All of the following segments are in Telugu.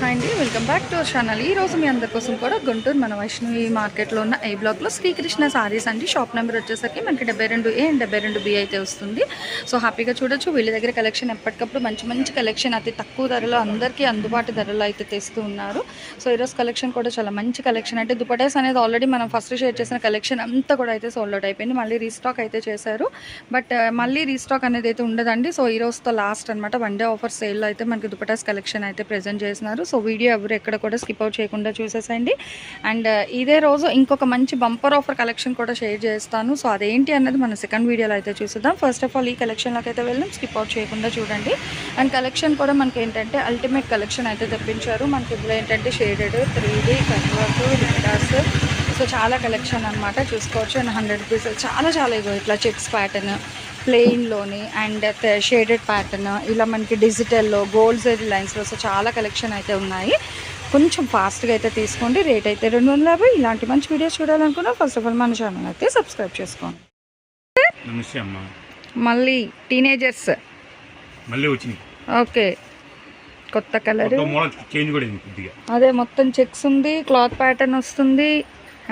హాయ్ అండి welcome back to our channel ఈ రోజు మీ అందరి కోసం కూడా గుంటూరు మన వైష్ణవి మార్కెట్లో ఉన్న ఏ బ్లాక్లో శ్రీకృష్ణ సారీస్ అండి. షాప్ నెంబర్ వచ్చేసరికి మనకి డెబ్బై రెండు ఏ అండ్ డెబ్బై రెండు బి అయితే వస్తుంది. సో హ్యాపీగా చూడొచ్చు. వీళ్ళ దగ్గర కలెక్షన్ ఎప్పటికప్పుడు మంచి మంచి కలెక్షన్ అతి తక్కువ ధరలో అందరికీ అందుబాటు ధరలో అయితే తెస్తూ ఉన్నారు. సో ఈరోజు కలెక్షన్ కూడా చాలా మంచి కలెక్షన్ అంటే దుపటాస్ అనేది ఆల్రెడీ మనం ఫస్ట్ షేర్ చేసిన కలెక్షన్ అంతా కూడా అయితే సోల్డ్ అవుట్ అయిపోయింది. మళ్ళీ రీస్టాక్ అయితే చేశారు. బట్ uh, మళ్ళీ రీస్టాక్ అనేది అయితే ఉండదండి. సో ఈ రోజుతో లాస్ట్ అనమాట వన్ డే ఆఫర్ సేల్లో అయితే మనకి దుపటాస్ కలెక్షన్ అయితే ప్రెజెంట్ చేస్తున్నారు. సో వీడియో ఎవరు ఎక్కడ కూడా స్కిప్ అవుట్ చేయకుండా చూసేసండి అండ్ uh, ఇదే రోజు ఇంకొక మంచి బంపర్ ఆఫర్ కలెక్షన్ కూడా షేర్ చేస్తాను. సో అదేంటి అన్నది మన సెకండ్ వీడియోలో అయితే చూసేద్దాం. ఫస్ట్ ఆఫ్ ఆల్ ఈ కలెక్షన్లోకి అయితే వెళ్ళాం స్కిప్ అవుట్ చేయకుండా చూడండి. అండ్ కలెక్షన్ కూడా మనకి ఏంటంటే అల్టిమేట్ కలెక్షన్ అయితే తెప్పించారు. మనకి ఇందులో ఏంటంటే షేడెడ్ త్రీ డీ కన్వర్ట్ రిటార్స్ సో చాలా కలెక్షన్ అనమాట చూసుకోవచ్చు. అండ్ హండ్రెడ్ రూపీస్ చాలా చాలా ఇగో ఇట్లా చెక్స్ ప్యాటర్న్ ప్లెయిన్లోని అండ్ షేడెడ్ ప్యాటర్న్ ఇలా మనకి డిజిటల్లో గోల్డ్ జరీ లైన్స్లో సో చాలా కలెక్షన్ అయితే ఉన్నాయి. కొంచెం ఫాస్ట్గా అయితే తీసుకోండి. రేట్ అయితే రెండు వందల యాభై. ఇలాంటి మంచి వీడియోస్ చూడాలనుకున్నా ఫస్ట్ ఆఫ్ ఆల్ మన ఛానల్ అయితే సబ్స్క్రైబ్ చేసుకోండి. నమస్తే అమ్మ. మళ్ళీ టీనేజర్స్. మళ్ళీ వచ్చింది ఓకే. కొత్త కలర్. అదే మొత్తం చెక్స్ ఉంది క్లాత్ ప్యాటర్న్ వస్తుంది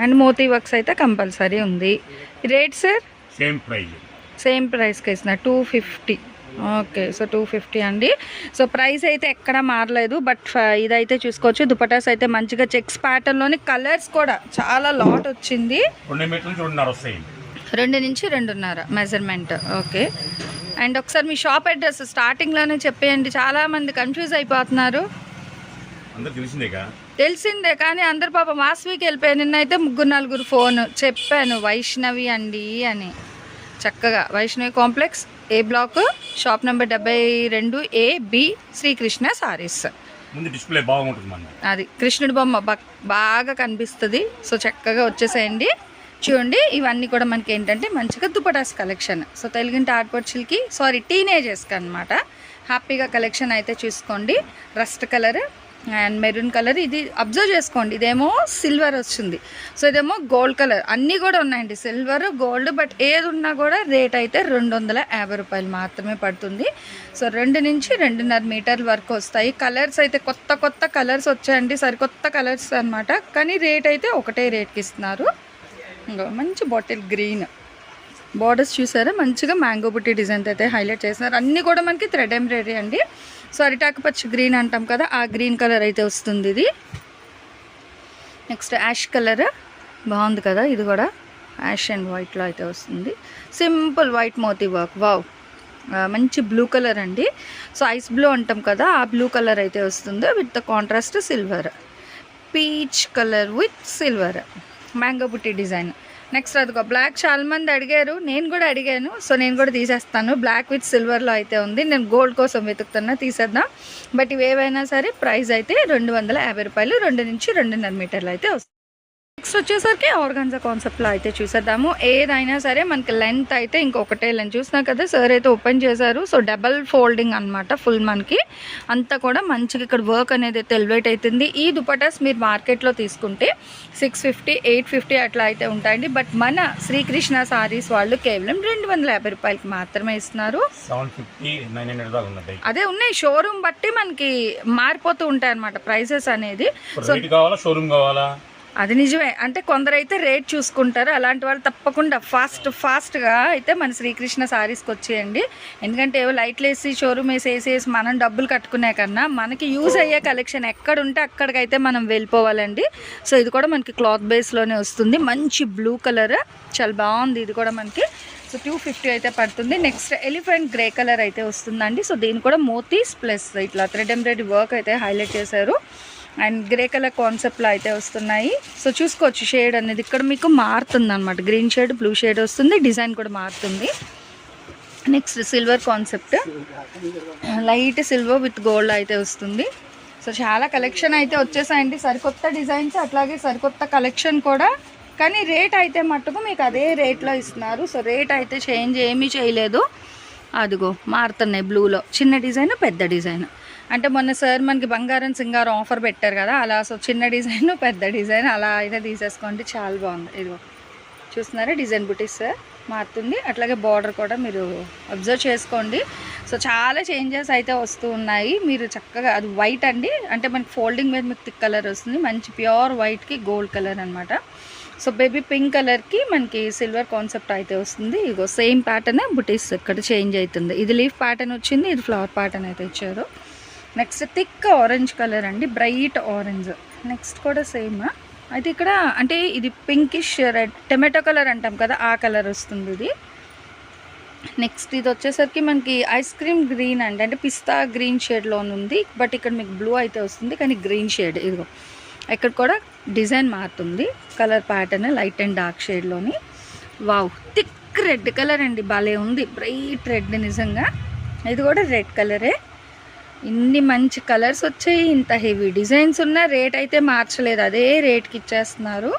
అండ్ మోతీ వర్క్స్ అయితే కంపల్సరీ ఉంది. Rate sir? Same prize same ప్రైస్కి ఇస్తున్నా. Two fifty okay so two fifty అండి. సో ప్రైస్ అయితే ఎక్కడ మారలేదు బట్ ఇదైతే చూసుకోవచ్చు. దుపటాస్ అయితే మంచిగా చెక్స్ ప్యాటర్న్లోని కలర్స్ కూడా చాలా లాట్ వచ్చింది. రెండు నుంచి రెండున్నర మెజర్మెంట్ ఓకే. అండ్ ఒకసారి మీ షాప్ అడ్రస్ స్టార్టింగ్లోనే చెప్పేయండి. చాలామంది కన్ఫ్యూజ్ అయిపోతున్నారు. తెలిసిందే కానీ అందరు పాప మాస్ వీక్ వెళ్ళిపోయాను నిన్నైతే ముగ్గురు నలుగురు ఫోన్ చెప్పాను వైష్ణవి అండి అని. చక్కగా Vaishnavi complex A block shop number డెబ్బై రెండు ఏ బి శ్రీకృష్ణ సారీస్. ముందు డిస్ప్లే బాగుంటుంది మన అది కృష్ణుడి బొమ్మ బాగా కనిపిస్తుంది. సో చక్కగా వచ్చేసేయండి. చూడండి ఇవన్నీ కూడా మనకి ఏంటంటే మంచిగా దుపటాస్ కలెక్షన్. సో తెలుగింటి ఆడపడుచులకి సారీ టీనేజర్స్కి అనమాట హ్యాపీగా కలెక్షన్ అయితే చూసుకోండి. Rust colour and maroon colour. ఇది అబ్జర్వ్ చేసుకోండి. ఇదేమో సిల్వర్ వచ్చింది. సో ఇదేమో గోల్డ్ కలర్. అన్నీ కూడా ఉన్నాయండి. సిల్వర్ గోల్డ్ బట్ ఏది ఉన్నా కూడా రేట్ అయితే రెండు వందల యాభై రూపాయలు మాత్రమే పడుతుంది. సో రెండు నుంచి రెండున్నర మీటర్ల వరకు వస్తాయి. కలర్స్ అయితే కొత్త కొత్త కలర్స్ వచ్చాయండి. సరికొత్త కలర్స్ అనమాట కానీ రేట్ అయితే ఒకటే రేట్కి ఇస్తున్నారు. మంచి బాటిల్ గ్రీన్. బార్డర్స్ చూసారా? మంచిగా మ్యాంగో బుట్టి డిజైన్ అయితే హైలైట్ చేస్తున్నారు అన్నీ కూడా మనకి థ్రెడ్ ఎంబ్రాయిడరీ అండి. సో అరిటాకు పచ్చి గ్రీన్ అంటాం కదా ఆ గ్రీన్ కలర్ అయితే వస్తుంది ఇది. నెక్స్ట్ యాష్ కలర్ బాగుంది కదా ఇది కూడా. యాష్ అండ్ వైట్లో అయితే వస్తుంది. సింపుల్ వైట్ మోతీ వర్క్ వావ్ మంచి బ్లూ కలర్ అండి. సో ఐస్ బ్లూ అంటాం కదా ఆ బ్లూ కలర్ అయితే వస్తుంది with the contrast silver peach colour with silver mango బుట్టి డిజైన్ నెక్స్ట్ అదిగో బ్లాక్ చాలా మంది అడిగారు. నేను కూడా అడిగాను. సో నేను కూడా తీసేస్తాను. బ్లాక్ విత్ సిల్వర్లో అయితే ఉంది. నేను గోల్డ్ కోసం వెతుకుతున్నా. తీసేద్దాం. బట్ ఇవి ఏవైనా సరే ప్రైస్ అయితే రెండు వందల యాభై రూపాయలు. రెండు నుంచి రెండున్నర మీటర్లు అయితే వస్తుంది. నెక్స్ట్ వచ్చేసరికి ఆర్గాన్జా కాన్సెప్ట్లో అయితే చూసేద్దాము. ఏదైనా సరే మనకి లెంత్ అయితే ఇంకొకటే లెంత్ చూసినా కదా సార్ అయితే ఓపెన్ చేశారు. సో డబల్ ఫోల్డింగ్ అన్నమాట ఫుల్ మనకి. అంతా కూడా మంచిగా ఇక్కడ వర్క్ అనేది అయితే ఎలివేట్ అవుతుంది ఈ దుపటాస్ మీరు మార్కెట్లో తీసుకుంటే సిక్స్ ఫిఫ్టీ ఎయిట్ ఫిఫ్టీ అట్లా అయితే ఉంటాయండి. బట్ మన శ్రీకృష్ణ సారీస్ వాళ్ళు కేవలం రెండు వందల యాభై రూపాయలకి మాత్రమే ఇస్తున్నారు. అదే ఉన్నాయి. షోరూమ్ బట్టి మనకి మారిపోతూ ఉంటాయి అన్నమాట ప్రైసెస్ అనేది కావాలా షోరూమ్ కావాలా? అది నిజమే. అంటే కొందరైతే రేట్ చూసుకుంటారు. అలాంటి వాళ్ళు తప్పకుండా ఫాస్ట్ ఫాస్ట్గా అయితే మన శ్రీకృష్ణ సారీస్కి వచ్చేయండి. ఎందుకంటే ఏవో లైట్లు వేసి షోరూమ్ వేసి వేసి వేసి మనం డబ్బులు కట్టుకునే కన్నా మనకి యూజ్ అయ్యే కలెక్షన్ ఎక్కడ ఉంటే అక్కడికైతే మనం వెళ్ళిపోవాలండి. సో ఇది కూడా మనకి క్లాత్ బేస్లోనే వస్తుంది. మంచి బ్లూ కలర్ చాలా బాగుంది. ఇది కూడా మనకి. సో సో టూ ఫిఫ్టీ అయితే పడుతుంది. నెక్స్ట్ ఎలిఫెంట్ గ్రే కలర్ అయితే వస్తుందండి. సో దీని కూడా మోతీస్ ప్లస్ ఇట్లా థ్రెడ్ ఎంబ్రాయిడరీ వర్క్ అయితే హైలైట్ చేశారు. అండ్ గ్రే కలర్ కాన్సెప్ట్లో అయితే వస్తున్నాయి. సో చూసుకోవచ్చు షేడ్ అనేది ఇక్కడ మీకు మారుతుంది అనమాట గ్రీన్ షేడ్ బ్లూ షేడ్ వస్తుంది డిజైన్ కూడా మారుతుంది. Next silver concept. Light silver with gold అయితే వస్తుంది. సో చాలా కలెక్షన్ అయితే వచ్చేసాయండి. సరికొత్త డిజైన్స్ అట్లాగే సరికొత్త కలెక్షన్ కూడా. కానీ రేట్ అయితే మట్టుకు మీకు అదే రేట్లో ఇస్తున్నారు. సో రేట్ అయితే చేంజ్ ఏమీ చేయలేదు. అదిగో మారుతున్నాయి బ్లూలో. చిన్న డిజైన్ పెద్ద డిజైన్. అంటే మొన్న సార్ మనకి బంగారం సింగారం ఆఫర్ పెట్టారు కదా అలా సో చిన్న డిజైన్ పెద్ద డిజైన్ అలా అయితే తీసేసుకోండి చాలా బాగుంది. ఇదిగో చూస్తున్నారా డిజైన్ బుటీస్ మారుతుంది. అట్లాగే బార్డర్ కూడా మీరు అబ్జర్వ్ చేసుకోండి. సో చాలా చేంజెస్ అయితే వస్తూ ఉన్నాయి. మీరు చక్కగా అది వైట్ అండి. అంటే మనకి ఫోల్డింగ్ మీద మీకు థిక్ కలర్ వస్తుంది. మంచి ప్యూర్ వైట్కి గోల్డ్ కలర్ అనమాట సో బేబీ పింక్ కలర్కి మనకి సిల్వర్ కాన్సెప్ట్ అయితే వస్తుంది. ఇగో సేమ్ ప్యాటర్నే బుటీస్ ఇక్కడ చేంజ్ అవుతుంది. ఇది లీఫ్ ప్యాటర్న్ వచ్చింది ఇది ఫ్లవర్ ప్యాటర్న్ అయితే ఇచ్చారు. నెక్స్ట్ థిక్ ఆరెంజ్ కలర్ అండి బ్రైట్ ఆరెంజ్. నెక్స్ట్ కూడా సేమ్. అయితే ఇక్కడ అంటే ఇది పింకిష్ రెడ్ టమాటో కలర్ అంటాం కదా ఆ కలర్ వస్తుంది ఇది. నెక్స్ట్ ఇది వచ్చేసరికి మనకి ఐస్ క్రీమ్ గ్రీన్ అండి. అంటే పిస్తా గ్రీన్ షేడ్లో ఉంది బట్ ఇక్కడ మీకు బ్లూ అయితే వస్తుంది కానీ గ్రీన్ షేడ్ ఇదిగో. ఇక్కడ కూడా డిజైన్ మారుతుంది colour pattern light and dark షేడ్లోని wow thick red colour అండి భలే ఉంది. బ్రైట్ రెడ్ నిజంగా. ఇది కూడా రెడ్ కలరే. ఇన్ని మంచి కలర్స్ వచ్చాయి ఇంత హెవీ డిజైన్స్ ఉన్న రేట్ అయితే మార్చలేదు. అదే రేట్కి ఇచ్చేస్తున్నారు.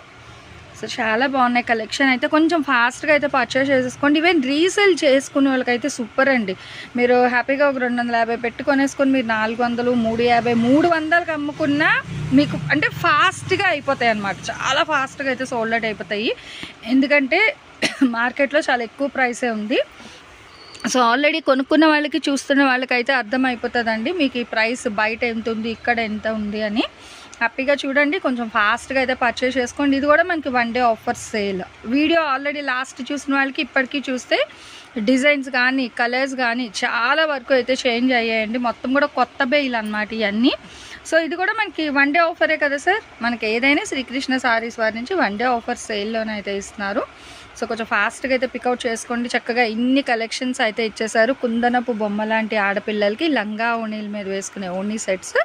సో చాలా బాగున్నాయి కలెక్షన్ అయితే. కొంచెం ఫాస్ట్గా అయితే పర్చేస్ చేసేసుకోండి. ఈవెన్ రీసేల్ చేసుకునే వాళ్ళకైతే సూపర్ అండి. మీరు హ్యాపీగా ఒక రెండు వందల యాభై పెట్టుకొనేసుకొని మీరు నాలుగు వందలు మూడు యాభై మూడు వందలకు అమ్ముకున్నా మీకు అంటే ఫాస్ట్గా అయిపోతాయి అన్నమాట. చాలా ఫాస్ట్గా అయితే సోల్డ్ అవుట్ అయిపోతాయి. ఎందుకంటే మార్కెట్లో చాలా ఎక్కువ ప్రైసే ఉంది. సో ఆల్రెడీ కొనుక్కున్న వాళ్ళకి చూస్తున్న వాళ్ళకైతే అర్థమైపోతుందండి. మీకు ఈ ప్రైస్ బయట ఎంత ఉంది ఇక్కడ ఎంత ఉంది అని. హ్యాపీగా చూడండి. కొంచెం ఫాస్ట్గా అయితే పర్చేస్ చేసుకోండి. ఇది కూడా మనకి one day offer sale. Video already last చూసిన వాళ్ళకి ఇప్పటికీ చూస్తే డిజైన్స్ కానీ కలర్స్ కానీ చాలా వరకు అయితే చేంజ్ అయ్యాయండి. మొత్తం కూడా కొత్త బెయిల్ అనమాట ఇవన్నీ సో ఇది కూడా మనకి వన్ డే ఆఫరే కదా సార్? మనకి ఏదైనా శ్రీకృష్ణ సారీస్ వారి నుంచి వన్ డే ఆఫర్ సేల్లోనైతే ఇస్తున్నారు. సో కొంచెం ఫాస్ట్గా అయితే పికౌట్ చేసుకోండి. చక్కగా ఇన్ని కలెక్షన్స్ అయితే ఇచ్చేసారు కుందనపు బొమ్మ లాంటి ఆడపిల్లలకి లంగా ఓణీల మీద వేసుకునే ఓణీ సెట్స్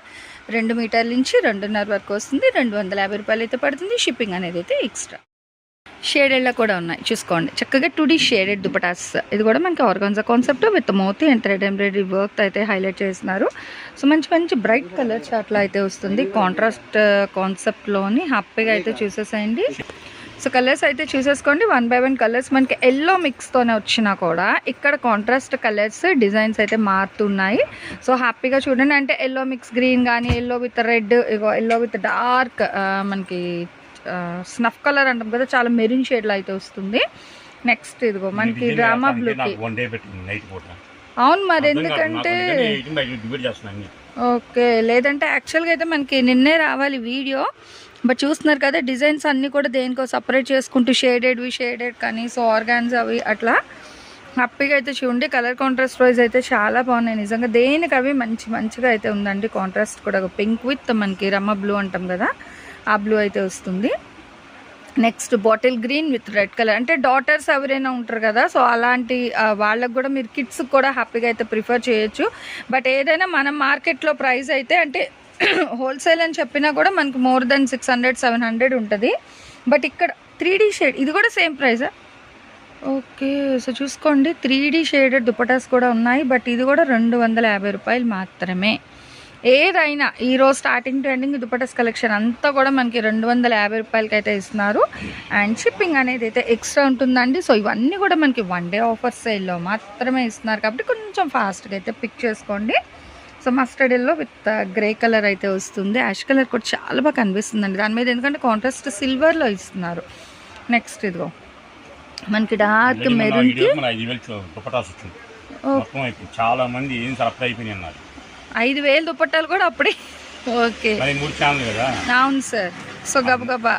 రెండు మీటర్ల నుంచి రెండున్నర వరకు వస్తుంది. రెండు వందల యాభై రూపాయలు అయితే పడుతుంది. షిప్పింగ్ అనేది అయితే ఎక్స్ట్రా షేడెడ్లో కూడా ఉన్నాయి. చూసుకోండి. చక్కగా టూ డీ షేడెడ్ దుపటాస్. ఇది కూడా మనకి organza concept with Moti and thread embroidery work అయితే హైలైట్ చేస్తున్నారు. సో మంచి మంచి బ్రైట్ కలర్ అట్లా అయితే వస్తుంది. కాంట్రాస్ట్ కాన్సెప్ట్లోని హ్యాపీగా అయితే చూసేసేయండి. సో కలర్స్ అయితే చూసేసుకోండి. వన్ బై వన్ కలర్స్ మనకి ఎల్లో మిక్స్తోనే వచ్చినా కూడా ఇక్కడ కాంట్రాస్ట్ కలర్స్ డిజైన్స్ అయితే మారుతున్నాయి. సో హ్యాపీగా చూడండి. అంటే ఎల్లో మిక్స్ గ్రీన్ కానీ ఎల్లో విత్ రెడ్ ఇగో ఎల్లో విత్ డార్క్ మనకి స్నఫ్ కలర్ అంటాం కదా చాలా మెరూన్ షేడ్లో అయితే వస్తుంది. నెక్స్ట్ ఇదిగో మనకి డ్రామా బ్లూకి అవును మరి. ఎందుకంటే. ఓకే లేదంటే యాక్చువల్గా అయితే మనకి నిన్నే రావాలి వీడియో. బట్ చూస్తున్నారు కదా డిజైన్స్ అన్నీ కూడా దేనికో సపరేట్ చేసుకుంటూ షేడెడ్వి షేడెడ్ కానీ సో ఆర్గాన్స్ అవి అట్లా. హ్యాపీగా అయితే చూడండి. కలర్ కాంట్రాస్ట్ వైజ్ అయితే చాలా బాగున్నాయి నిజంగా. దేనికి అవి మంచి మంచిగా అయితే ఉందండి. కాంట్రాస్ట్ కూడా పింక్ విత్ మనకి రమ్మ బ్లూ అంటాం కదా ఆ బ్లూ అయితే వస్తుంది. Next bottle green with red colour అంటే డాటర్స్ ఎవరైనా ఉంటారు కదా సో అలాంటి వాళ్ళకు కూడా మీరు కిడ్స్కి కూడా హ్యాపీగా అయితే ప్రిఫర్ చేయొచ్చు. బట్ ఏదైనా మనం మార్కెట్లో ప్రైస్ అయితే అంటే హోల్సేల్ అని చెప్పినా కూడా మనకు more than six hundred seven hundred ఉంటుంది. బట్ ఇక్కడ త్రీ డీ షేడ్ ఇది కూడా సేమ్ ప్రైజా ఓకే సో చూసుకోండి. త్రీ డీ షేడెడ్ దుపటాస్ కూడా ఉన్నాయి. బట్ ఇది కూడా రెండు వందల యాభై రూపాయలు మాత్రమే. ఏదైనా ఈరోజు starting to ending dupattas collection అంతా కూడా మనకి రెండు వందల యాభై రూపాయలకి అయితే ఇస్తున్నారు. అండ్ షిప్పింగ్ అనేది అయితే ఎక్స్ట్రా ఉంటుందండి. సో ఇవన్నీ కూడా మనకి వన్ డే ఆఫర్ సేల్లో మాత్రమే ఇస్తున్నారు. కాబట్టి కొంచెం ఫాస్ట్గా అయితే పిక్ చేసుకోండి. So mustard yellow with grey colour అయితే వస్తుంది. యాష్ కలర్ కూడా చాలా బాగా కనిపిస్తుందండి. దాని మీద ఎందుకంటే కాంట్రాస్ట్ సిల్వర్లో ఇస్తున్నారు. నెక్స్ట్ ఇదిగో. మనకి డార్క్ మెరూన్కి అయిపోయింది చాలా మంది ఏం సరఫరా అయిపోయినాయి అన్నారు. ఐదు వేలు దుపట్టాలు కూడా అప్పుడే. ఓకే అవును సార్. సో గబగబా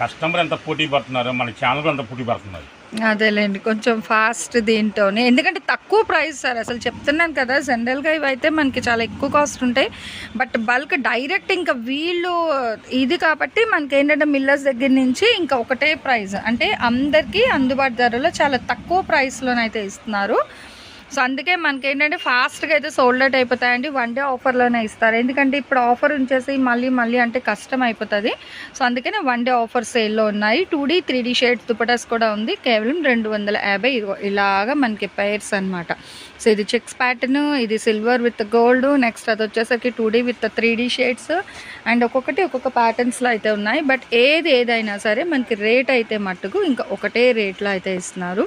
కస్టమర్ ఎంత పోటీ పడుతున్నారో మన ఛానల్ అంత పోటీ పడుతున్నారు. అదేలేండి కొంచెం ఫాస్ట్ దీంతోనే ఎందుకంటే తక్కువ ప్రైస్ సార్ అసలు చెప్తున్నాను కదా జనరల్గా ఇవైతే మనకి చాలా ఎక్కువ కాస్ట్ ఉంటాయి. బట్ బల్క్ డైరెక్ట్ ఇంకా వీళ్ళు ఇది కాబట్టి మనకి ఏంటంటే మిల్లర్స్ దగ్గర నుంచి ఇంకా ఒకటే ప్రైస్ అంటే అందరికీ అందుబాటు ధరలో చాలా తక్కువ ప్రైస్లోనైతే ఇస్తున్నారు. సో అందుకే మనకి ఏంటంటే ఫాస్ట్గా అయితే సోల్డ్ అవుట్ అయిపోతాయండి వన్ డే ఆఫర్లోనే ఇస్తారు. ఎందుకంటే ఇప్పుడు ఆఫర్ ఉంచేసి మళ్ళీ మళ్ళీ అంటే కష్టం అయిపోతుంది. సో అందుకనే వన్ డే ఆఫర్ సేల్లో ఉన్నాయి. Two D three D shades dupattas కూడా ఉంది. కేవలం రెండు వందల యాభై. ఇలాగా మనకి పైర్స్ అనమాట సో ఇది చెక్స్ ప్యాటర్న్ ఇది సిల్వర్ విత్ గోల్డ్ నెక్స్ట్ అది వచ్చేసరికి two D with three D shades and ఒక్కొక్కటి ఒక్కొక్క ప్యాటర్న్స్లో అయితే ఉన్నాయి. బట్ ఏది ఏదైనా సరే మనకి రేట్ అయితే మట్టుకు ఇంకా ఒకటే రేట్లో అయితే ఇస్తున్నారు.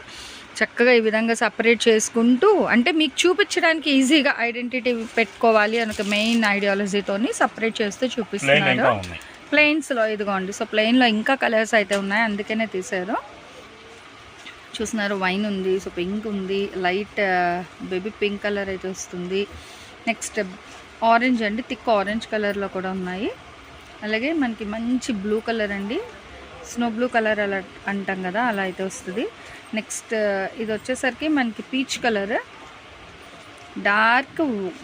చక్కగా ఈ విధంగా సపరేట్ చేసుకుంటూ అంటే మీకు చూపించడానికి ఈజీగా ఐడెంటిటీ పెట్టుకోవాలి అని ఒక మెయిన్ ఐడియాలజీతోని సపరేట్ చేస్తూ చూపిస్తున్నారు. ప్లెయిన్స్లో ఇదిగోండి సో ప్లెయిన్లో ఇంకా కలర్స్ అయితే ఉన్నాయి. అందుకనే తీశారు. చూస్తున్నారు వైన్ ఉంది సో పింక్ ఉంది లైట్ బేబీ పింక్ కలర్ అయితే వస్తుంది. నెక్స్ట్ ఆరెంజ్ అండి. థిక్ ఆరెంజ్ కలర్లో కూడా ఉన్నాయి. అలాగే మనకి మంచి బ్లూ కలర్ అండి. స్నో బ్లూ కలర్ అలా అంటాం కదా అలా అయితే వస్తుంది. నెక్స్ట్ ఇది వచ్చేసరికి మనకి peach colour. Dark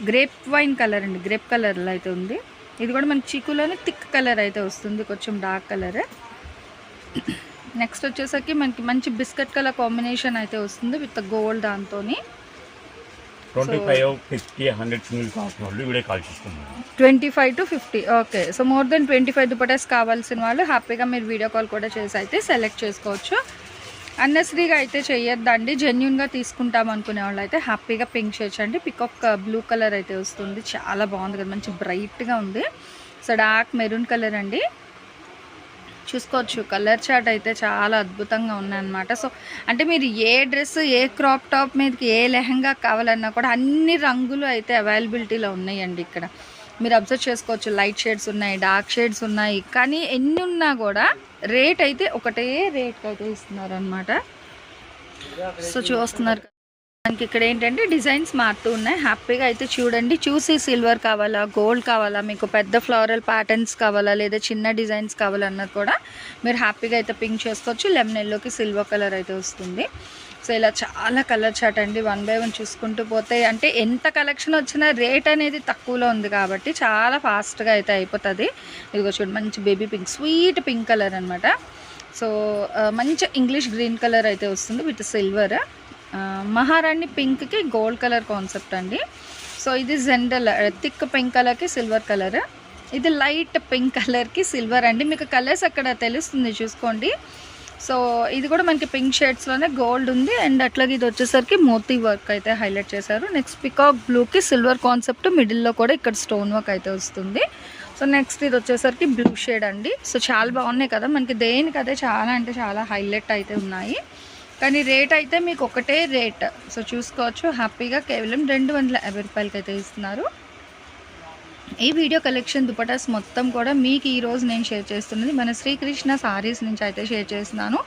grape wine colour అండి గ్రేప్ కలర్లో అయితే ఉంది. ఇది కూడా మన చీకులోనే థిక్ కలర్ అయితే వస్తుంది కొంచెం డార్క్ కలర్. నెక్స్ట్ వచ్చేసరికి మనకి మంచి బిస్కెట్ కలర్ కాంబినేషన్ అయితే వస్తుంది విత్ గోల్డ్ చేసుకున్నారు twenty five to fifty okay. So more than twenty five dupattas కావాల్సిన వాళ్ళు హ్యాపీగా మీరు వీడియో కాల్ కూడా చేసి అయితే సెలెక్ట్ చేసుకోవచ్చు. అన్నెసరీగా అయితే చేయొద్దండి జెన్యున్గా తీసుకుంటాం అనుకునే వాళ్ళు అయితే హ్యాపీగా పింక్ చేయొచ్చండి పికాక్ బ్లూ కలర్ అయితే వస్తుంది. చాలా బాగుంది కదా మంచి బ్రైట్గా ఉంది. సో డార్క్ మెరూన్ కలర్ అండి. చూసుకోవచ్చు కలర్ చార్ట్ అయితే చాలా అద్భుతంగా ఉన్నాయన్నమాట. సో అంటే మీరు ఏ డ్రెస్ ఏ క్రాప్ టాప్ మీదకి ఏ లెహంగా కావాలన్నా కూడా అన్ని రంగులు అయితే అవైలబిలిటీలో ఉన్నాయండి ఇక్కడ. మీరు అబ్జర్వ్ చేసుకోవచ్చు లైట్ షేడ్స్ ఉన్నాయి డార్క్ షేడ్స్ ఉన్నాయి. కానీ ఎన్ని ఉన్నా కూడా రేట్ అయితే ఒకటే రేట్ అయితే ఇస్తున్నారు అనమాట సో చూస్తున్నారు మనకి ఇక్కడ ఏంటంటే డిజైన్స్ మారుతూ ఉన్నాయి. హ్యాపీగా అయితే చూడండి. చూసి సిల్వర్ కావాలా గోల్డ్ కావాలా మీకు పెద్ద ఫ్లోరల్ ప్యాటర్న్స్ కావాలా లేదా చిన్న డిజైన్స్ కావాలన్నది కూడా మీరు హ్యాపీగా అయితే పింక్ చేసుకోవచ్చు. లెమన్ ఎల్లోకి సిల్వర్ కలర్ అయితే వస్తుంది. సో ఇలా చాలా కలర్ చాట్ అండి. వన్ బై వన్ చూసుకుంటూ పోతే అంటే ఎంత కలెక్షన్ వచ్చినా రేట్ అనేది తక్కువలో ఉంది కాబట్టి చాలా ఫాస్ట్గా అయితే అయిపోతుంది. ఇదిగో చూడండి మంచి baby pink sweet pink colour అనమాట సో మంచి ఇంగ్లీష్ గ్రీన్ కలర్ అయితే వస్తుంది విత్ సిల్వర్. మహారాణి పింక్కి గోల్డ్ కలర్ కాన్సెప్ట్ అండి. సో ఇది జెండల్ థిక్ పింక్ కలర్కి సిల్వర్ కలర్. ఇది లైట్ పింక్ కలర్కి సిల్వర్ అండి. మీకు కలర్స్ అక్కడ తెలుస్తుంది చూసుకోండి. సో ఇది కూడా మనకి పింక్ షేడ్స్లోనే గోల్డ్ ఉంది అండ్ అట్లాగే ఇది వచ్చేసరికి మోతీ వర్క్ అయితే హైలైట్ చేశారు. నెక్స్ట్ పికాక్ బ్లూకి సిల్వర్ కాన్సెప్ట్ మిడిల్లో కూడా ఇక్కడ స్టోన్ వర్క్ అయితే వస్తుంది. సో నెక్స్ట్ ఇది వచ్చేసరికి బ్లూ షేడ్ అండి. సో చాలా బాగున్నాయి కదా మనకి దేనికి అదే చాలా అంటే చాలా హైలైట్ అయితే ఉన్నాయి. కానీ రేట్ అయితే మీకు ఒకటే రేట్. సో చూసుకోవచ్చు హ్యాపీగా కేవలం రెండు వందల యాభై రూపాయలకి అయితే ఇస్తున్నారు. ఈ వీడియో కలెక్షన్ దుపటాస్ మొత్తం కూడా మీకు ఈరోజు నేను షేర్ చేస్తున్నది మన శ్రీకృష్ణ సారీస్ నుంచి అయితే షేర్ చేస్తున్నాను.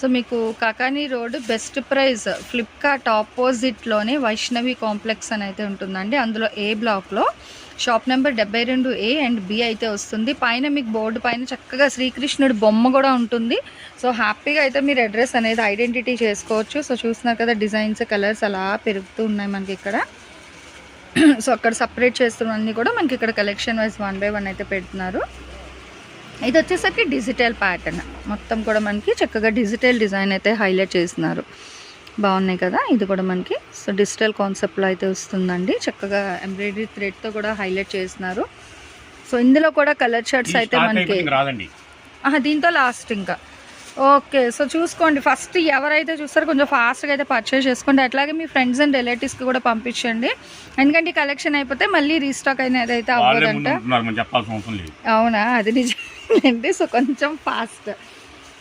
సో మీకు Kakani road best price Flipkart ఆపోజిట్లోనే Vaishnavi complex అని అయితే ఉంటుందండి. అందులో ఏ బ్లాక్లో షాప్ నెంబర్ డెబ్బై రెండు ఏ అండ్ బి అయితే వస్తుంది. పైన మీకు బోర్డు పైన చక్కగా శ్రీకృష్ణుడి బొమ్మ కూడా ఉంటుంది. సో హ్యాపీగా అయితే మీరు అడ్రస్ అనేది ఐడెంటిటీ చేసుకోవచ్చు. సో చూస్తున్నారు కదా డిజైన్స్ కలర్స్ అలా పెరుగుతూ ఉన్నాయి మనకి ఇక్కడ. సో అక్కడ సపరేట్ చేస్తున్నవన్నీ కూడా మనకి ఇక్కడ collection wise one by one అయితే పెడుతున్నారు. ఇది వచ్చేసరికి డిజిటల్ ప్యాటర్న్ మొత్తం కూడా మనకి చక్కగా డిజిటల్ డిజైన్ అయితే హైలైట్ చేస్తున్నారు. బాగున్నాయి కదా? ఇది కూడా మనకి. సో డిజిటల్ కాన్సెప్ట్లో అయితే వస్తుందండి. చక్కగా ఎంబ్రాయిడరీ థ్రెడ్తో కూడా హైలైట్ చేస్తున్నారు. సో ఇందులో కూడా కలర్ షర్ట్స్ అయితే మనకి దీంతో లాస్ట్ ఇంకా. ఓకే సో చూసుకోండి. ఫస్ట్ ఎవరైతే చూస్తారో కొంచెం ఫాస్ట్గా అయితే పర్చేస్ చేసుకోండి. అట్లాగే మీ ఫ్రెండ్స్ అండ్ రిలేటివ్స్కి కూడా పంపించండి. ఎందుకంటే కలెక్షన్ అయిపోతే మళ్ళీ రీస్టాక్ అనేది అయితే అవ్వదంట. అవునా? అది నిజమేంటి సో కొంచెం ఫాస్ట్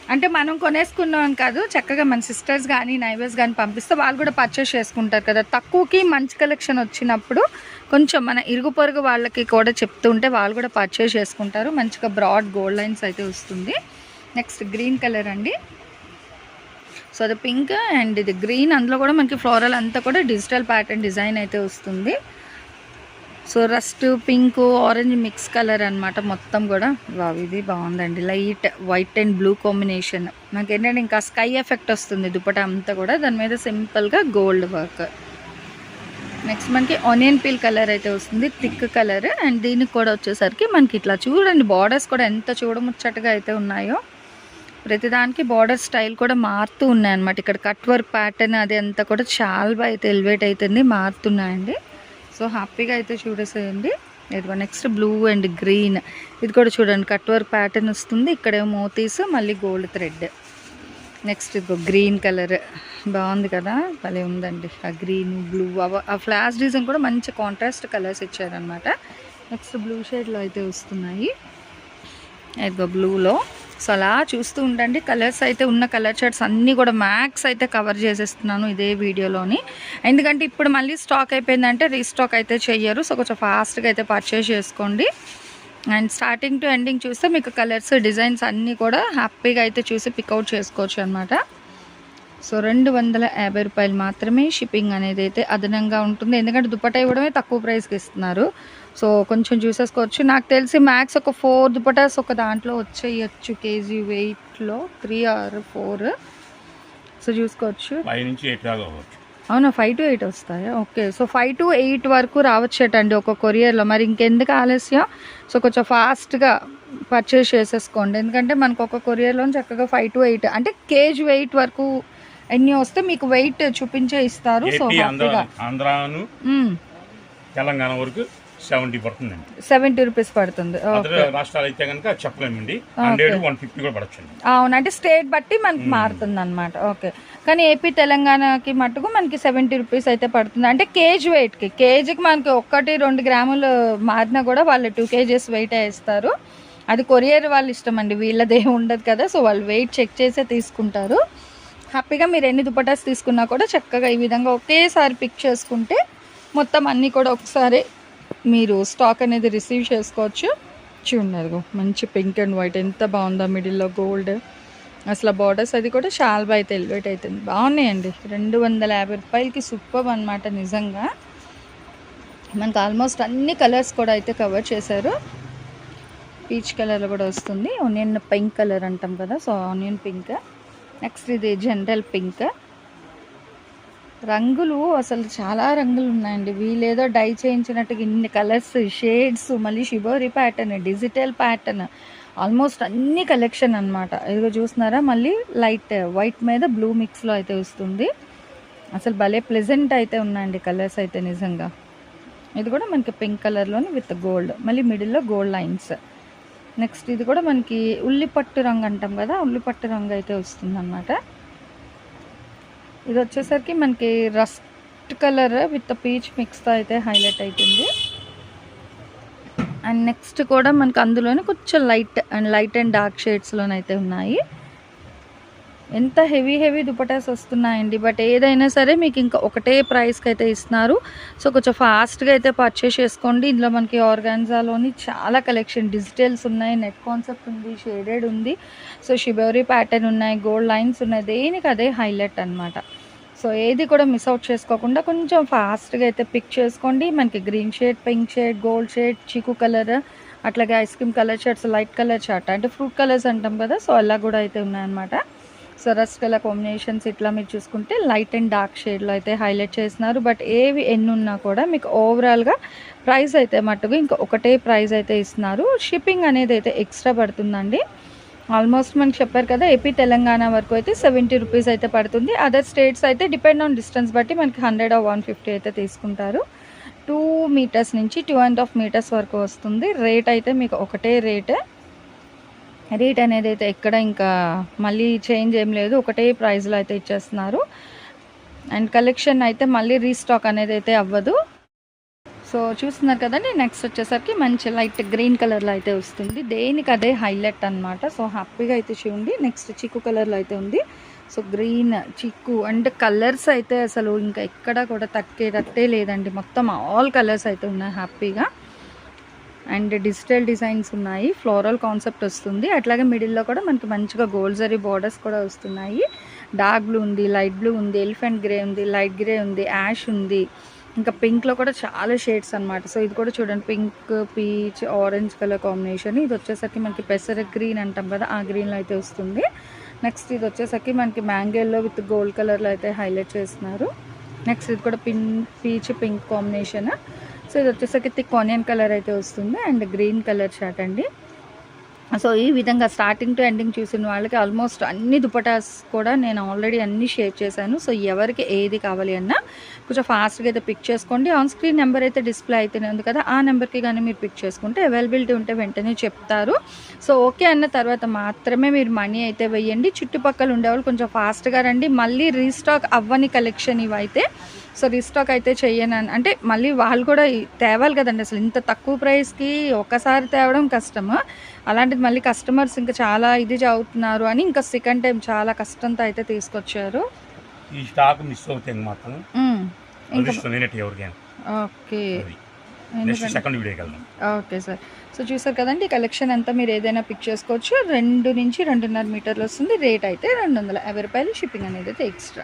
అంటే మనం కొనేసుకున్నాం కాదు చక్కగా మన సిస్టర్స్ కానీ నైబర్స్ కానీ పంపిస్తే వాళ్ళు కూడా పర్చేస్ చేసుకుంటారు కదా. తక్కువకి మంచి కలెక్షన్ వచ్చినప్పుడు కొంచెం మన ఇరుగు పొరుగు వాళ్ళకి కూడా చెప్తూ ఉంటే వాళ్ళు కూడా పర్చేస్ చేసుకుంటారు. మంచిగా బ్రాడ్ గోల్డ్ లైన్స్ అయితే వస్తుంది. నెక్స్ట్ గ్రీన్ కలర్ అండి. సో అది పింక్ అండ్ ఇది గ్రీన్. అందులో కూడా మనకి ఫ్లోరల్ అంతా కూడా డిజిటల్ ప్యాటర్న్ డిజైన్ అయితే వస్తుంది. So rust pink orange mix colour అన్నమాట మొత్తం కూడా. వావ్ ఇది బాగుందండి. Light white and blue combination. మనకి ఏంటంటే ఇంకా స్కై ఎఫెక్ట్ వస్తుంది దుపట అంతా కూడా. దాని మీద సింపుల్గా గోల్డ్ వర్క్. నెక్స్ట్ మనకి ఆనియన్ పీల్ కలర్ అయితే వస్తుంది. Thick colour. అండ్ దీనికి కూడా వచ్చేసరికి మనకి ఇట్లా చూడండి బార్డర్స్ కూడా ఎంత చూడముచ్చటగా అయితే ఉన్నాయో. ప్రతిదానికి బార్డర్ స్టైల్ కూడా మారుతూ ఉన్నాయన్నమాట. ఇక్కడ కట్ వర్క్ ప్యాటర్న్ అది అంతా కూడా చాలా బాగా అయితే ఎలివేట్ అవుతుంది మారుతున్నాయండి. సో హ్యాపీగా అయితే చూడేసేయండి. ఇదిగో నెక్స్ట్ బ్లూ అండ్ గ్రీన్ ఇది కూడా చూడండి కట్ వర్క్ ప్యాటర్న్ వస్తుంది. ఇక్కడేమో మోతీస్ మళ్ళీ గోల్డ్ థ్రెడ్ నెక్స్ట్ ఇదిగో గ్రీన్ కలర్ బాగుంది కదా? భలే ఉందండి. ఆ గ్రీన్ బ్లూ ఆ ఫ్లాష్ డిజైన్ కూడా మంచి కాంట్రాస్ట్ కలర్స్ ఇచ్చారనమాట నెక్స్ట్ బ్లూ షేడ్లో అయితే వస్తున్నాయి. ఇదిగో బ్లూలో సో అలా చూస్తూ ఉండండి. కలర్స్ అయితే ఉన్న కలర్ షర్ట్స్ అన్నీ కూడా మ్యాక్స్ అయితే కవర్ చేసేస్తున్నాను ఇదే వీడియోలోని. ఎందుకంటే ఇప్పుడు మళ్ళీ స్టాక్ అయిపోయిందంటే రీస్టాక్ అయితే చెయ్యరు. సో కొంచెం ఫాస్ట్గా అయితే పర్చేస్ చేసుకోండి. అండ్ స్టార్టింగ్ టు ఎండింగ్ చూస్తే మీకు కలర్స్ డిజైన్స్ అన్నీ కూడా హ్యాపీగా అయితే చూసి పికౌట్ చేసుకోవచ్చు అనమాట సో రెండు వందల యాభై రూపాయలు మాత్రమే షిప్పింగ్ అనేది అయితే అదనంగా ఉంటుంది. ఎందుకంటే దుపట్టా ఇవ్వడమే తక్కువ ప్రైస్కి ఇస్తున్నారు. సో కొంచెం చూసేసుకోవచ్చు నాకు తెలిసి మ్యాక్స్ ఒక ఫోర్ దుపటాస్ ఒక దాంట్లో వచ్చేయచ్చు కేజీ వెయిట్లో త్రీ ఆర్ ఫోర్. సో చూసుకోవచ్చు. ఎయిట్ అవునా? ఫైవ్ టు ఎయిట్ వస్తాయా? Okay. So five to eight వరకు రావచ్చటండి ఒక కొరియర్లో. మరి ఇంకెందుకు ఆలస్యం? సో కొంచెం ఫాస్ట్గా పర్చేస్ చేసేసుకోండి. ఎందుకంటే మనకు ఒక కొరియర్లో చక్కగా ఫైవ్ టు ఎయిట్ అంటే కేజీ వెయిట్ వరకు ఎన్ని వస్తే మీకు వెయిట్ చూపించే ఇస్తారు. సో ఆంధ్రాను తెలంగాణ వరకు సెవెంటీ పడుతుందండి. సెవెంటీ రూపీస్ పడుతుంది. రాష్ట్రాలు అయితే కనుక చెప్పలేమండి. హండ్రెడ్ వన్ ఫిఫ్టీ కూడా పడచ్చండి. అవును అంటే స్టేట్ బట్టి మనకి మారుతుంది అనమాట ఓకే కానీ ఏపీ తెలంగాణకి మటుకు మనకి సెవెంటీ రూపీస్ అయితే పడుతుంది. అంటే కేజీ వెయిట్కి కేజీకి మనకి ఒక్కటి రెండు గ్రాములు మారినా కూడా వాళ్ళు టూ కేజీస్ వెయిట్ వేస్తారు అది కొరియర్ వాళ్ళ ఇష్టం అండి వీళ్ళదే ఉండదు కదా సో వాళ్ళు వెయిట్ చెక్ చేసే తీసుకుంటారు. హ్యాపీగా మీరు ఎన్ని దుపటాస్ తీసుకున్నా కూడా చక్కగా ఈ విధంగా ఒకేసారి పిక్ చేసుకుంటే మొత్తం అన్నీ కూడా ఒకసారి మీరు స్టాక్ అనేది రిసీవ్ చేసుకోవచ్చు. చూడరు మంచి పింక్ అండ్ వైట్ ఎంత బాగుందో మిడిల్లో గోల్డ్ అసలు బార్డర్స్ అది కూడా చాలా బాగా అయితే ఎలివేట్ అవుతుంది బాగున్నాయండి. రెండు వందల యాభై రూపాయలకి సూపర్ అనమాట నిజంగా. మనకు ఆల్మోస్ట్ అన్ని కలర్స్ కూడా అయితే కవర్ చేశారు. పీచ్ కలర్లో కూడా వస్తుంది. ఆనియన్ పింక్ కలర్ అంటాం కదా సో ఆనియన్ పింక్ నెక్స్ట్ ఇది జనరల్ పింక్. రంగులు అసలు చాలా రంగులు ఉన్నాయండి. వీళ్ళేదో డై చేయించినట్టుగా ఇన్ని కలర్స్ షేడ్స్ మళ్ళీ shibori pattern digital pattern almost అన్ని కలెక్షన్ అన్నమాట. ఇదిగో చూస్తున్నారా? మళ్ళీ లైట్ వైట్ మీద బ్లూ మిక్స్లో అయితే వస్తుంది. అసలు భలే ప్లెజెంట్ అయితే ఉన్నాయండి కలర్స్ అయితే నిజంగా. ఇది కూడా మనకి పింక్ కలర్లోని విత్ గోల్డ్. మళ్ళీ మిడిల్లో గోల్డ్ లైన్స్. నెక్స్ట్ ఇది కూడా మనకి ఉల్లిపట్టు రంగు అంటాం కదా ఉల్లిపట్టు రంగు అయితే వస్తుందన్నమాట. ఇది వచ్చేసరికి మనకి రస్ట్ కలర్ విత్ పీచ్ మిక్స్తో అయితే హైలైట్ అవుతుంది అండ్ నెక్స్ట్ కూడా మనకి అందులోనే కొంచెం light and light and dark షేడ్స్లోనైతే ఉన్నాయి. ఎంత హెవీ హెవీ దుపటాస్ వస్తున్నాయండి. బట్ ఏదైనా సరే మీకు ఇంకా ఒకటే ప్రైస్కి అయితే ఇస్తున్నారు. సో కొంచెం ఫాస్ట్గా అయితే పర్చేస్ చేసుకోండి. ఇందులో మనకి ఆర్గాన్జాలోని చాలా కలెక్షన్ డిజిటల్స్ ఉన్నాయి. నెట్ కాన్సెప్ట్ ఉంది షేడెడ్ ఉంది. సో షిబోరీ ప్యాటర్న్ ఉన్నాయి గోల్డ్ లైన్స్ ఉన్నాయి. దేనికి అదే హైలైట్ అనమాట సో ఏది కూడా మిస్ అవుట్ చేసుకోకుండా కొంచెం ఫాస్ట్గా అయితే పిక్ చేసుకోండి. మనకి green shade pink shade gold shade chikoo colour అట్లాగే ice cream colour shirts light colour shirt అంటే ఫ్రూట్ కలర్స్ అంటాం కదా. సో అలా కూడా అయితే ఉన్నాయన్నమాట. సో రస్ట్ కలర్ కాంబినేషన్స్ ఇట్లా మీరు చూసుకుంటే లైట్ అండ్ డార్క్ షేడ్లో అయితే హైలైట్ చేస్తున్నారు. బట్ ఏవి ఎన్ని ఉన్నా కూడా మీకు ఓవరాల్గా ప్రైస్ అయితే మట్టుకు ఇంకా ఒకటే ప్రైస్ అయితే ఇస్తున్నారు. షిప్పింగ్ అనేది అయితే ఎక్స్ట్రా పడుతుందండి. ఆల్మోస్ట్ మనకి చెప్పారు కదా ఏపీ తెలంగాణ వరకు అయితే సెవెంటీ రూపీస్ అయితే పడుతుంది. అదర్ స్టేట్స్ అయితే డిపెండ్ ఆన్ డిస్టెన్స్ బట్టి మనకి హండ్రెడ్ ఆఫ్ వన్ ఫిఫ్టీ అయితే తీసుకుంటారు. టూ మీటర్స్ నుంచి టూ అండ్ హాఫ్ మీటర్స్ వరకు వస్తుంది. రేట్ అయితే మీకు ఒకటే రేటే రేట్ అనేది అయితే ఎక్కడ ఇంకా మళ్ళీ చేంజ్ ఏం లేదు. ఒకటే ప్రైస్లో అయితే ఇచ్చేస్తున్నారు. అండ్ కలెక్షన్ అయితే మళ్ళీ రీస్టాక్ అనేది అయితే అవ్వదు. సో చూస్తున్నారు కదండి నెక్స్ట్ వచ్చేసరికి మంచి లైట్ గ్రీన్ కలర్లో అయితే వస్తుంది. దేనికి అదే హైలైట్ అన్నమాట. సో హ్యాపీగా అయితే చూడండి. నెక్స్ట్ చిక్కు కలర్లో అయితే ఉంది. So green chikoo and colours అయితే అసలు ఇంకా ఎక్కడ కూడా తక్కేటట్టే లేదండి. మొత్తం ఆల్ కలర్స్ అయితే ఉన్నాయి హ్యాపీగా. అండ్ డిజిటల్ డిజైన్స్ ఉన్నాయి. ఫ్లోరల్ కాన్సెప్ట్ వస్తుంది. అట్లాగే మిడిల్లో కూడా మనకి మంచిగా గోల్డ్ జరీ బార్డర్స్ కూడా వస్తున్నాయి. డార్క్ బ్లూ ఉంది లైట్ బ్లూ ఉంది ఎలిఫెంట్ గ్రే ఉంది లైట్ గ్రే ఉంది యాష్ ఉంది. ఇంకా పింక్లో కూడా చాలా షేడ్స్ అన్నమాట. సో ఇది కూడా చూడండి pink peach orange colour combination. ఇది వచ్చేసరికి మనకి పెసర గ్రీన్ అంటాం కదా ఆ గ్రీన్లో అయితే వస్తుంది. నెక్స్ట్ ఇది వచ్చేసరికి మనకి మ్యాంగోల్లో విత్ గోల్డ్ కలర్లో అయితే హైలైట్ చేస్తున్నారు. నెక్స్ట్ ఇది కూడా pink peach pink combination. So ఇది వచ్చేసరికి థిక్ ఆనియన్ కలర్ అయితే వస్తుంది అండ్ గ్రీన్ కలర్ షర్ట్ అండి. సో ఈ విధంగా స్టార్టింగ్ టు ఎండింగ్ చూసిన వాళ్ళకి ఆల్మోస్ట్ అన్ని దుపటాస్ కూడా నేను ఆల్రెడీ అన్ని షేర్ చేశాను. సో ఎవరికి ఏది కావాలి అన్నా కొంచెం ఫాస్ట్గా అయితే పిక్ చేసుకోండి. ఆన్ స్క్రీన్ నెంబర్ అయితే డిస్ప్లే అయితేనే ఉంది కదా ఆ నెంబర్కి కానీ మీరు పిక్ చేసుకుంటే అవైలబిలిటీ ఉంటే వెంటనే చెప్తారు. సో ఓకే అన్న తర్వాత మాత్రమే మీరు మనీ అయితే వేయండి చుట్టుపక్కల ఉండేవాళ్ళు కొంచెం ఫాస్ట్గా రండి. మళ్ళీ రీస్టాక్ అవ్వని కలెక్షన్ ఇవైతే సో రీస్టాక్ అయితే చెయ్యను. అని- అంటే మళ్ళీ వాళ్ళు కూడా తేవాలి కదండి అసలు. ఇంత తక్కువ ప్రైస్కి ఒక్కసారి తేవడం కష్టము. అలాంటిది మళ్ళీ కస్టమర్స్ ఇంకా చాలా ఇది చదువుతున్నారు అని ఇంకా సెకండ్ టైం చాలా కష్టంతో అయితే తీసుకొచ్చారు. ఈ స్టాక్ మిస్ మాత్రం. ఓకే. Okay sir. సో చూసారు కదండి కలెక్షన్ అంతా మీరు ఏదైనా పిక్ చేసుకోవచ్చు. రెండు నుంచి రెండున్నర మీటర్లు వస్తుంది. రేట్ అయితే రెండు వందల యాభై రూపాయలు షిప్పింగ్ అనేది అయితే extra.